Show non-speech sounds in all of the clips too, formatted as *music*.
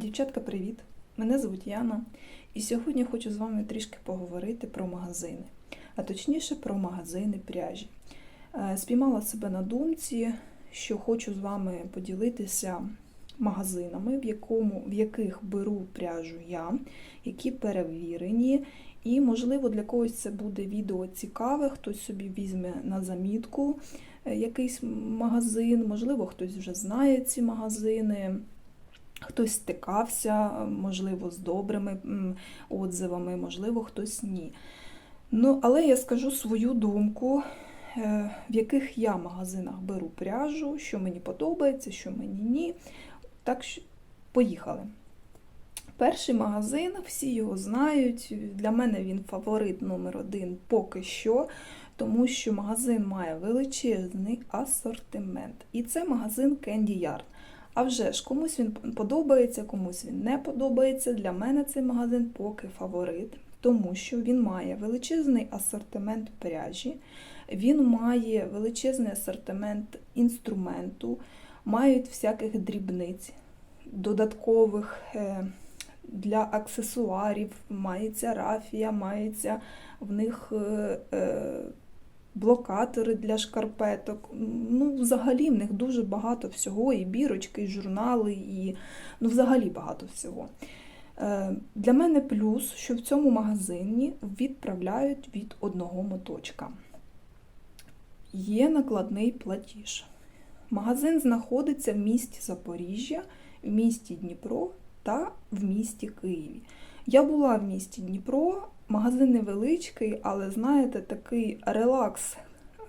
Дівчатка, привіт! Мене звуть Яна, і сьогодні хочу з вами трішки поговорити про магазини, а точніше про магазини пряжі. Е, Спіймала себе на думці, що хочу з вами поділитися магазинами, в, якому, в яких беру пряжу я, які перевірені. І, можливо, для когось це буде відео цікаве, хтось собі візьме на замітку е, якийсь магазин, можливо, хтось вже знає ці магазини. Хтось стикався, можливо, з добрими отзивами, можливо, хтось ні. Ну, але я скажу свою думку, е, в яких я магазинах беру пряжу, що мені подобається, що мені ні. Так що поїхали. Перший магазин, всі його знають. Для мене він фаворит номер один поки що, тому що магазин має величезний асортимент. І це магазин Candy Yarn. А вже ж, комусь він подобається, комусь він не подобається. Для мене цей магазин поки фаворит, тому що він має величезний асортимент пряжі, він має величезний асортимент інструменту, мають всяких дрібниць, додаткових е, для аксесуарів, мається рафія, мається в них. е, е, блокатори для шкарпеток. Ну, взагалі, в них дуже багато всього, і бірочки, і журнали, і ну, взагалі багато всього. Е, Для мене плюс, що в цьому магазині відправляють від одного моточка. Є накладний платіж. Магазин знаходиться в місті Запоріжжя, в місті Дніпро та в місті Києві. Я була в місті Дніпро, магазин невеличкий, але знаєте, такий релакс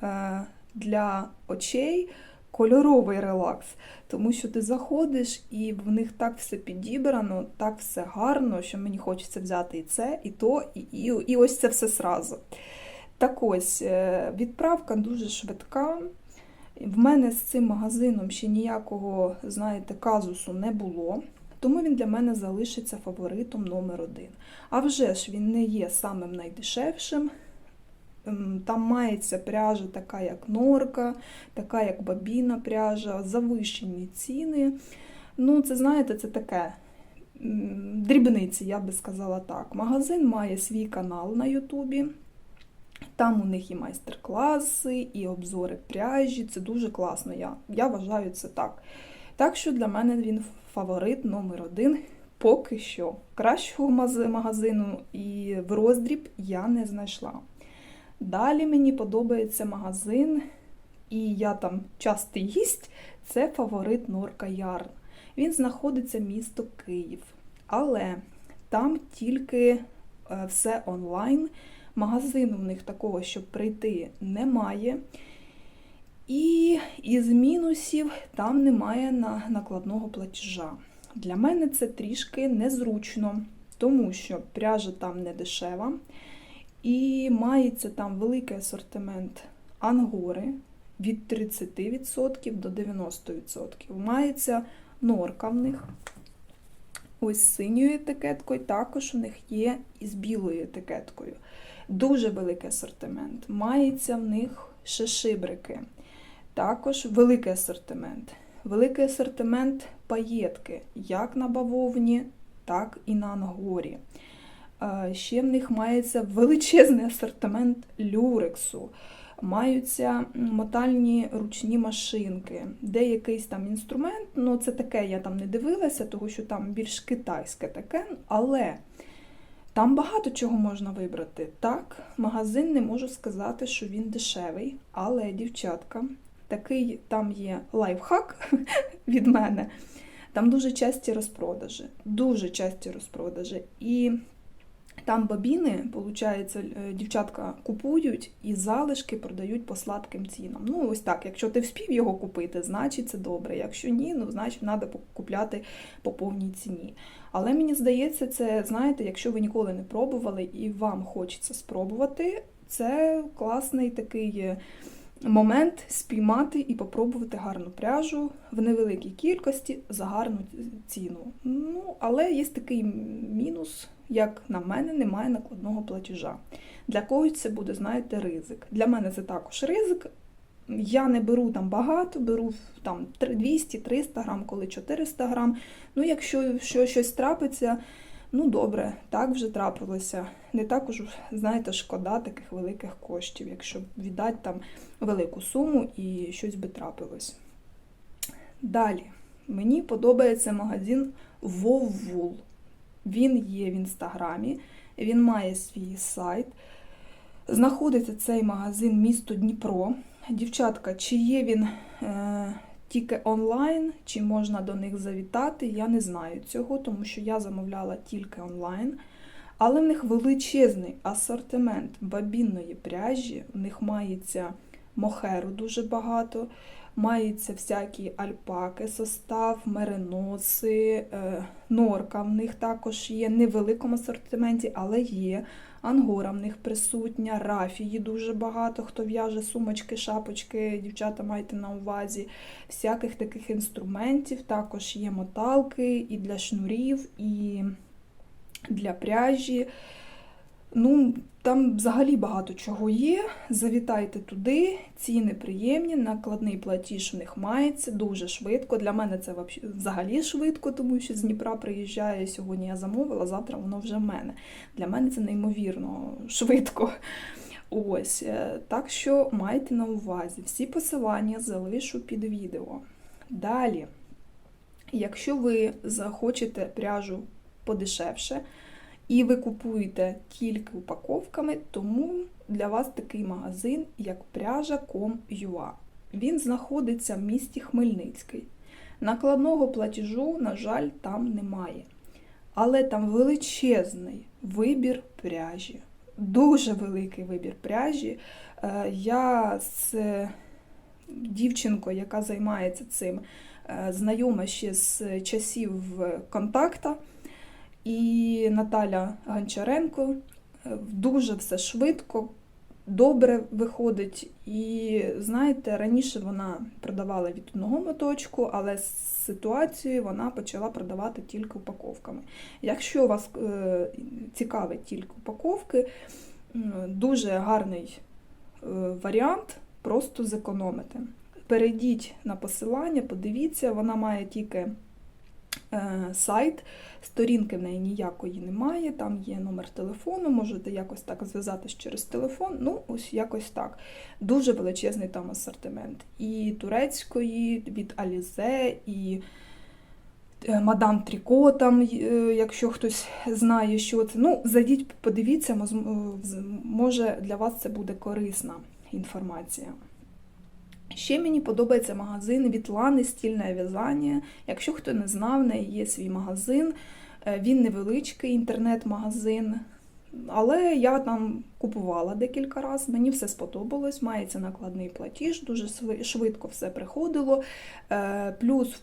е, для очей, кольоровий релакс. Тому що ти заходиш і в них так все підібрано, так все гарно, що мені хочеться взяти і це, і то, і, і, і ось це все сразу. Так ось, е, відправка дуже швидка. В мене з цим магазином ще ніякого, знаєте, казусу не було. Тому він для мене залишиться фаворитом номер один. А вже ж він не є самим найдешевшим. Ем, Там мається пряжа, така як норка, така як бабіна пряжа, завищені ціни. Ну, це знаєте, це таке дрібниці, я би сказала так. Магазин має свій канал на Ютубі. Там у них і майстер-класи, і обзори пряжі. Це дуже класно. Я, я вважаю це так. Так що для мене він фаворит номер один поки що. Кращого магазину і в роздріб я не знайшла. Далі мені подобається магазин, і я там часто їсть. Це фаворит Норка Ярн. Він знаходиться місто Київ. Але там тільки е, все онлайн. Магазину в них такого, щоб прийти, немає. І із мінусів там немає на- накладного платежа. Для мене це трішки незручно, тому що пряжа там не дешева, і мається там великий асортимент ангори від 30% до 90%. Мається норка в них. Ось з синьою етикеткою, також у них є і з білою етикеткою. Дуже великий асортимент. Мається в них ще шибрики. Також великий асортимент. Великий асортимент паєтки, як на бавовні, так і на ангорі. Е, Ще в них мається величезний асортимент люрексу. Маються мотальні ручні машинки, де якийсь там інструмент, ну це таке я там не дивилася, тому що там більш китайське таке, але там багато чого можна вибрати. Так, магазин не можу сказати, що він дешевий, але, дівчатка, такий там є лайфхак *laughs* від мене. Там дуже часті розпродажі, дуже часті розпродажі. І там бабіни, виходить, дівчатка купують і залишки продають по сладким цінам. Ну, ось так, якщо ти вспів його купити, значить це добре. Якщо ні, ну значить треба купляти по повній ціні. Але мені здається, це, знаєте, якщо ви ніколи не пробували і вам хочеться спробувати, це класний такий е, момент спіймати і попробувати гарну пряжу в невеликій кількості за гарну ціну. Ну, але є такий мінус, як на мене, немає накладного платежа. Для когось це буде, знаєте, ризик. Для мене це також ризик. Я не беру там багато, беру там 200-300 грам, коли 400 грам. Ну, якщо що, щось трапиться, ну добре, так вже трапилося. Не так уж, знаєте, шкода таких великих коштів, якщо віддати там велику суму і щось би трапилось. Далі, мені подобається магазин Воввул. Він є в інстаграмі, він має свій сайт. Знаходиться цей магазин місто Дніпро. Дівчатка, чи є він тільки онлайн, чи можна до них завітати, я не знаю цього, тому що я замовляла тільки онлайн. Але в них величезний асортимент бабінної пряжі, в них мається мохеру дуже багато, мається всякі альпаки, состав, мериноси, е, норка в них також є, не в великому асортименті, але є. Ангора в них присутня, рафії дуже багато, хто в'яже сумочки, шапочки, дівчата майте на увазі, всяких таких інструментів. Також є моталки і для шнурів, і для пряжі. Ну, там взагалі багато чого є. Завітайте туди, ціни приємні, накладний платіж в них мається дуже швидко. Для мене це взагалі швидко, тому що з Дніпра приїжджає. Сьогодні я замовила, завтра воно вже в мене. Для мене це неймовірно швидко. Ось, е, так що майте на увазі. Всі посилання залишу під відео. Далі, якщо ви захочете пряжу подешевше, і ви купуєте тільки упаковками, тому для вас такий магазин, як пряжа.com.ua. Він знаходиться в місті Хмельницький. Накладного платіжу, на жаль, там немає. Але там величезний вибір пряжі. Дуже великий вибір пряжі. Е, я з дівчинкою, яка займається цим, е, знайома ще з часів контакта. І Наталя Гончаренко е, дуже все швидко, добре виходить. І знаєте, раніше вона продавала від одного моточку, але з ситуацією вона почала продавати тільки упаковками. Якщо вас е, цікавить тільки упаковки, дуже гарний е, варіант просто зекономити. Перейдіть на посилання, подивіться, вона має тільки сайт. Сторінки в неї ніякої немає, там є номер телефону, можете якось так зв'язатись через телефон. Ну, ось якось так. Дуже величезний там асортимент. І турецької, від Алізе, і е, Мадам Тріко, там, е, якщо хтось знає, що це. Ну, зайдіть, подивіться, може для вас це буде корисна інформація. Ще мені подобається магазин від Лани стільне в'язання. Якщо хто не знав, в неї є свій магазин, е, він невеличкий інтернет-магазин. Але я там купувала декілька разів, мені все сподобалось, мається накладний платіж, дуже швидко все приходило. Е, плюс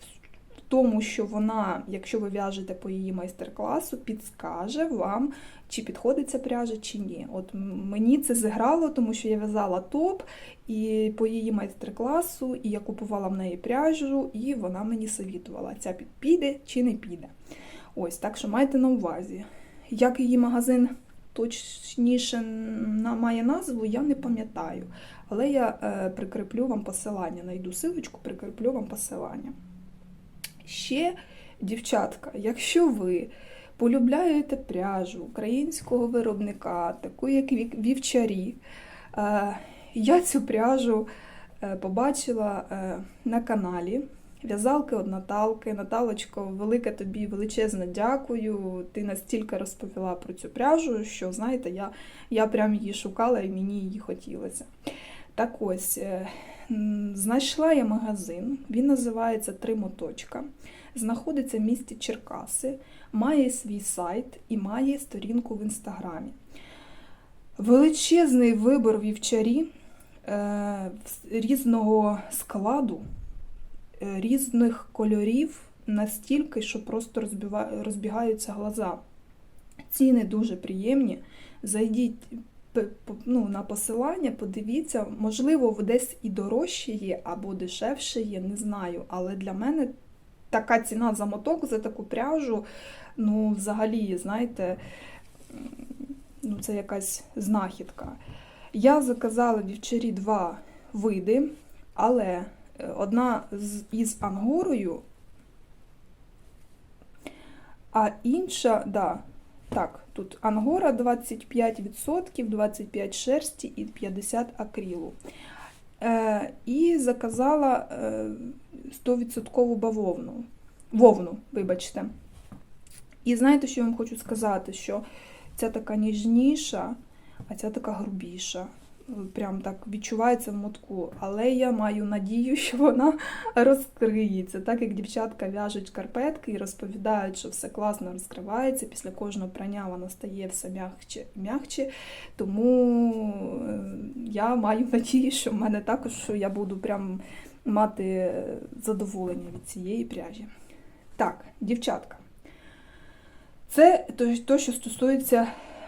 тому, що вона, якщо ви в'яжете по її майстер-класу, підскаже вам, чи підходить ця пряжа, чи ні. От Мені це зіграло, тому що я в'язала топ і по її майстер-класу, і я купувала в неї пряжу, і вона мені совітувала, ця піде чи не піде. Ось, так що майте на увазі. Як її магазин точніше має назву, я не пам'ятаю. Але я е, прикріплю вам посилання, найду силочку, прикріплю вам посилання. Ще, дівчатка, якщо ви полюбляєте пряжу українського виробника, таку як вівчарі, е, я цю пряжу е, побачила е, на каналі. В'язалки од Наталки. Наталочко, велике тобі величезне дякую. Ти настільки розповіла про цю пряжу, що, знаєте, я я прям її шукала і мені її хотілося. Так ось, знайшла я магазин, він називається Три моточка. Знаходиться в місті Черкаси, має свій сайт і має сторінку в інстаграмі. Величезний вибор вівчарі е, різного складу, е, різних кольорів, настільки, що просто розбігаються глаза. Ціни дуже приємні. Зайдіть ну, на посилання, подивіться, можливо, десь і дорожче є, або дешевше є, не знаю. Але для мене така ціна за моток, за таку пряжу, ну, взагалі, знаєте, ну, це якась знахідка. Я заказала вівчарі два види. Але е, одна із ангорою, а інша, да, так, тут ангора 25%, 25 шерсті і 50 акрилу. Е, і заказала е, 100% бавовну. Вовну, вибачте. І знаєте, що я вам хочу сказати? Що ця така ніжніша, а ця така грубіша. Прям так відчувається в мотку. Але я маю надію, що вона розкриється. Так як дівчатка в'яжуть шкарпетки і розповідають, що все класно розкривається. Після кожного прання вона стає все м'якче і м'якче. Тому е, я маю надію, що в мене також що я буду прям мати задоволення від цієї пряжі. Так, дівчатка. Це то, що стосується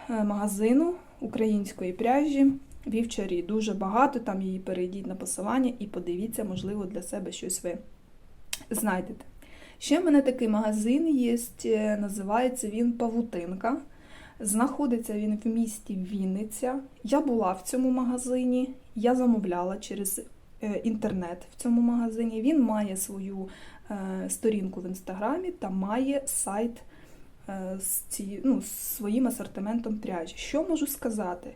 е, магазину української пряжі вівчарі. Дуже багато, там її перейдіть на посилання і подивіться, можливо, для себе щось ви знайдете. Ще в мене такий магазин є, е, називається він Павутинка. Знаходиться він в місті Вінниця. Я була в цьому магазині, я замовляла через е, інтернет в цьому магазині. Він має свою сторінку в інстаграмі та має сайт з, ну, своїм асортиментом пряжі. Що можу сказати?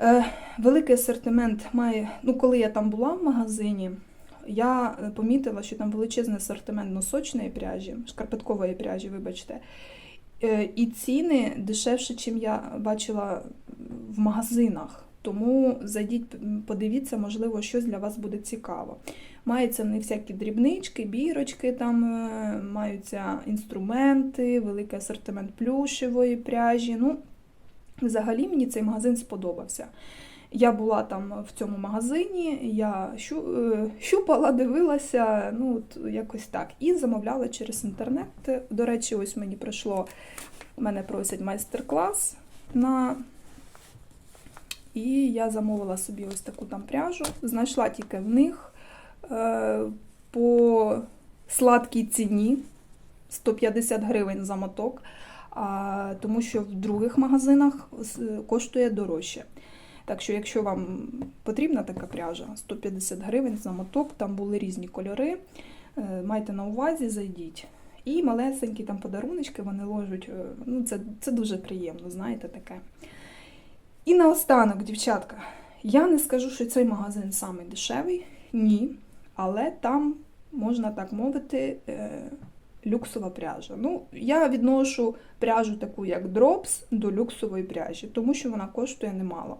Е, Великий асортимент має, ну, коли я там була в магазині, я помітила, що там величезний асортимент носочної пряжі, шкарпеткової пряжі, вибачте. Е, І ціни дешевше, ніж я бачила в магазинах. Тому зайдіть, подивіться, можливо, щось для вас буде цікаво. Маються в них всякі дрібнички, бірочки, там е, маються інструменти, великий асортимент плюшевої пряжі. Ну, Взагалі мені цей магазин сподобався. Я була там в цьому магазині, я е, щупала, дивилася, ну якось так. І замовляла через інтернет. До речі, ось мені прийшло, мене просять майстер-клас на і я замовила собі ось таку там пряжу. Знайшла тільки в них е, по сладкій ціні 150 гривень за моток, тому що в других магазинах коштує дорожче. Так що, якщо вам потрібна така пряжа, 150 гривень за моток, там були різні кольори. Е, майте на увазі, зайдіть. І малесенькі там подаруночки вони ложать. Е, ну, Це це дуже приємно, знаєте, таке. І наостанок, дівчатка, я не скажу, що цей магазин самий дешевий, ні. Але там, можна так мовити, е, люксова пряжа. Ну, Я відношу пряжу таку, як Drops, до люксової пряжі, тому що вона коштує немало.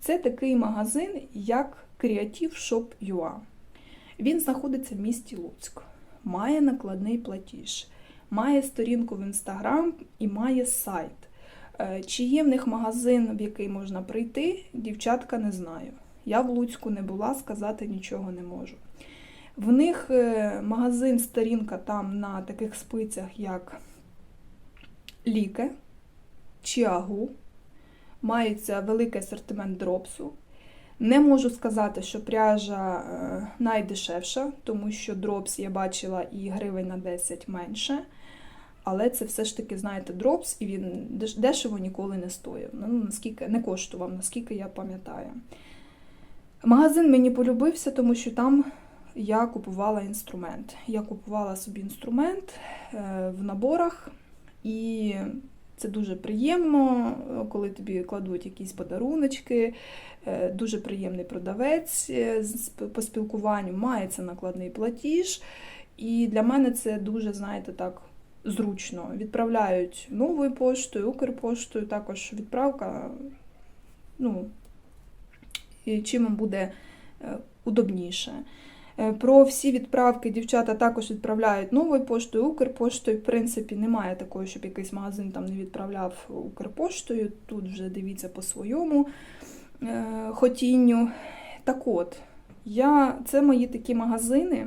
Це такий магазин, як Creative Shop UA. Він знаходиться в місті Луцьк, має накладний платіж, має сторінку в Інстаграм і має сайт. Е, чи є в них магазин, в який можна прийти, дівчатка не знаю. Я в Луцьку не була, сказати нічого не можу. В них е, магазин сторінка там на таких спицях, як Ліке, Чіагу, мається великий асортимент дропсу. Не можу сказати, що пряжа е, найдешевша, тому що дропс я бачила і гривень на 10 менше. Але це все ж таки, знаєте, дропс, і він дешево ніколи не стоїв. Ну, наскільки не коштував, наскільки я пам'ятаю. Магазин мені полюбився, тому що там я купувала інструмент. Я купувала собі інструмент е, в наборах, і це дуже приємно, коли тобі кладуть якісь подаруночки. Е, дуже приємний продавець е, по спілкуванню, мається накладний платіж. І для мене це дуже, знаєте, так зручно. Відправляють новою поштою, Укрпоштою, також відправка, ну, і чим буде удобніше. Е, про всі відправки дівчата також відправляють новою поштою, Укрпоштою. В принципі, немає такого, щоб якийсь магазин там не відправляв Укрпоштою. Тут вже дивіться по своєму е, хотінню. Так от, я, це мої такі магазини,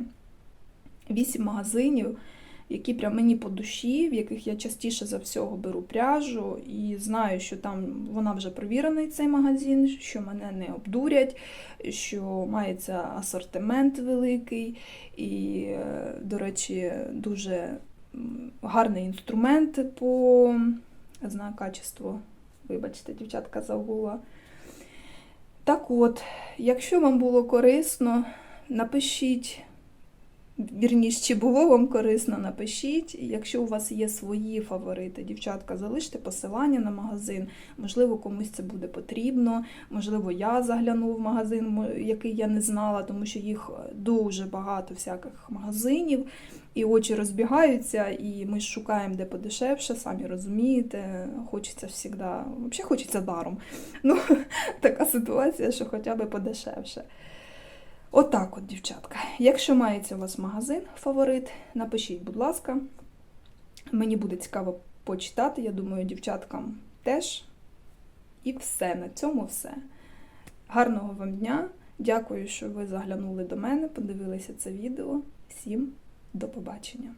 вісім магазинів які прям мені по душі, в яких я частіше за всього беру пряжу, і знаю, що там вона вже провірений цей магазин, що мене не обдурять, що мається асортимент великий, і, е, до речі, дуже гарний інструмент по знаю качеству. Вибачте, дівчатка загула. Так от, якщо вам було корисно, Напишіть, вірніше, чи було вам корисно, напишіть. Якщо у вас є свої фаворити, дівчатка, залиште посилання на магазин. Можливо, комусь це буде потрібно. Можливо, я загляну в магазин, який я не знала, тому що їх дуже багато всяких магазинів, і очі розбігаються, і ми шукаємо де подешевше, самі розумієте. Хочеться завжди, взагалі хочеться даром. Ну, *laughs* така ситуація, що хоча б подешевше. Отак от, дівчатка. Якщо мається у вас магазин фаворит, напишіть, будь ласка. Мені буде цікаво почитати, я думаю, дівчаткам теж. І все, на цьому все. Гарного вам дня! Дякую, що ви заглянули до мене, подивилися це відео. Всім до побачення!